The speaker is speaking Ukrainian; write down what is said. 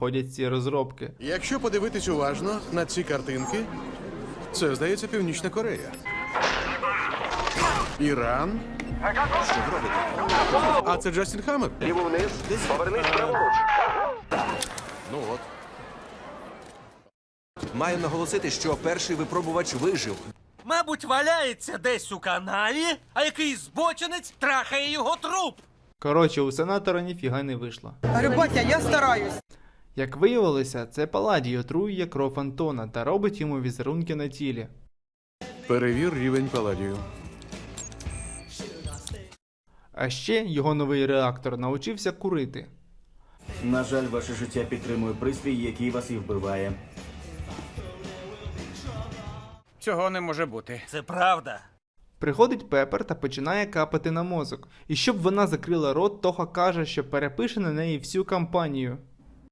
ходять ці розробки. Якщо подивитись уважно на ці картинки, це здається Північна Корея. Іран. Що ви? А це Джастін Хаммер? Ліво вниз, повернись праворуч. Ну от. Маю наголосити, що перший випробувач вижив. Мабуть, валяється десь у канаві, а якийсь збочинець трахає його труп. Коротше, у сенатора ніфіга не вийшло. Рибатя, я стараюсь. Як виявилося, це Паладій отруює кров Антона та робить йому візерунки на тілі. Перевір рівень паладію. А ще його новий реактор навчився курити. На жаль, ваше життя підтримує пристрій, який вас і вбиває. Цього не може бути. Це правда. Приходить Пепер та починає капати на мозок. І щоб вона закрила рот, Тоха каже, що перепише на неї всю кампанію.